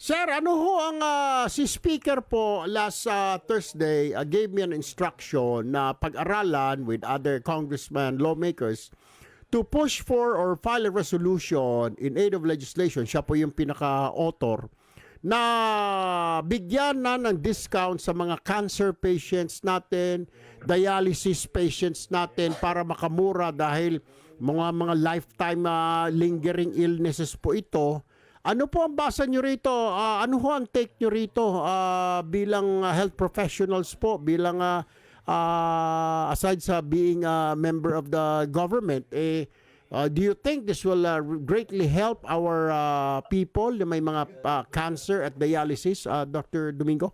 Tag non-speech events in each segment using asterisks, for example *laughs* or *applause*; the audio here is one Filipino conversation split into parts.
Sir, ano ho ang ah, si speaker po last ah, Thursday ah, gave me an instruction na pag-aralan with other congressmen, lawmakers to push for or file a resolution in aid of legislation. Siya po yung pinaka-author na bigyan na ng discount sa mga cancer patients natin, dialysis patients natin para makamura dahil mga mga lifetime ah, lingering illnesses po ito. Ano po ang basa nyo rito? Ah, ano ho ang take nyo rito ah, bilang ah, health professionals po, bilang ah, ah, aside sa being a member of the government, eh, ah, do you think this will ah, greatly help our ah, people na may mga ah, cancer at dialysis, ah, Dr. Domingo?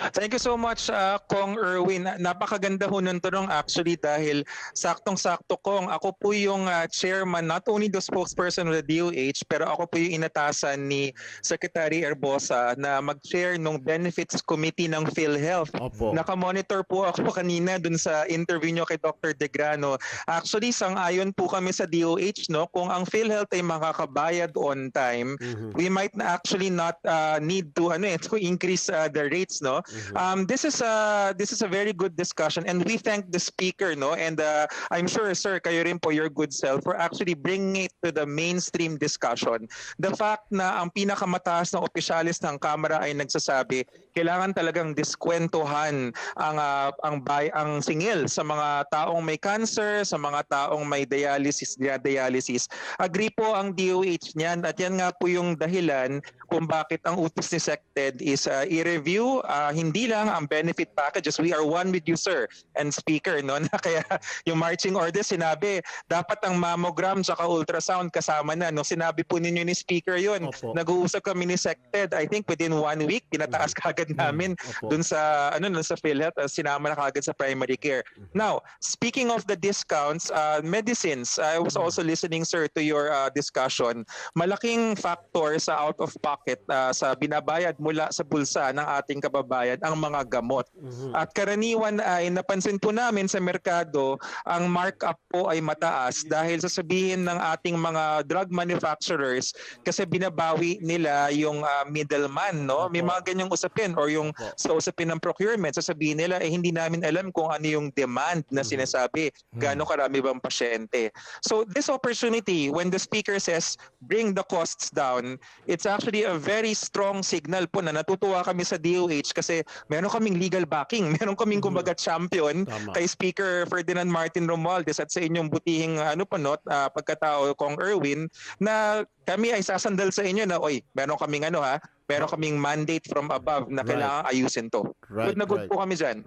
Thank you so much, uh, Kong Erwin. Na- Napakaganda ho ng tanong actually dahil saktong-sakto Kong. Ako po yung uh, chairman, not only the spokesperson of the DOH, pero ako po yung inatasan ni Secretary Erbosa na mag-chair ng Benefits Committee ng PhilHealth. Opo. Nakamonitor po ako *laughs* kanina dun sa interview nyo kay Dr. Degrano. Actually, sang-ayon po kami sa DOH, no? Kung ang PhilHealth ay makakabayad on time, Mhm. we might na- actually not uh, need to ano eh, *laughs* to increase uh, the rates no um this is a this is a very good discussion and we thank the speaker no? And uh, I'm sure sir kayo rin po your good self for actually bringing it to the mainstream discussion. The fact na ang pinakamataas na opisyalis ng kamera ay nagsasabi kailangan talagang diskwentuhan ang uh, ang bay ang singil sa mga taong may cancer sa mga taong may dialysis dialysis. Agree po ang DOH niyan at yan nga po yung dahilan kung bakit ang utos ni SecTed is uh, i-review uh, hindi lang ang benefit packages we are one with you sir and speaker no? *laughs* Na kaya yung marching order sinabi dapat ang mammogram saka ultrasound kasama na no? Sinabi po ninyo ni speaker yun. Nag-uusap kami ni SecTed I think within one week pinataas kagad namin Opo. dun sa ano dun sa PhilHealth uh, sinama na kagad sa primary care. Now speaking of the discounts uh, medicines I was also listening sir to your uh, discussion. Malaking factor sa out of pocket uh, sa binabayad mula sa bulsa ng ating kababayan ang mga gamot. At karaniwan ay napansin po namin sa merkado ang markup po ay mataas dahil sasabihin ng ating mga drug manufacturers kasi binabawi nila yung uh, middleman no. May mga ganyang usapin or yung sa usapin ng procurement sasabihin nila eh hindi namin alam kung ano yung demand na sinasabi gaano karami bang pasyente. So this opportunity when the speaker says bring the costs down, it's actually a very strong signal po na natutuwa kami sa DOH kasi meron kaming legal backing, *laughs* meron kaming kumbaga champion Tama. kay Speaker Ferdinand Martin Romualdez at sa inyong butihing ano pa not ah, pagkatao Kong Erwin na kami ay sasandal sa inyo na oy, meron kaming ano ha, meron kaming mandate from above na Right. kailangan ayusin to. Right, good na good right. po kami dyan.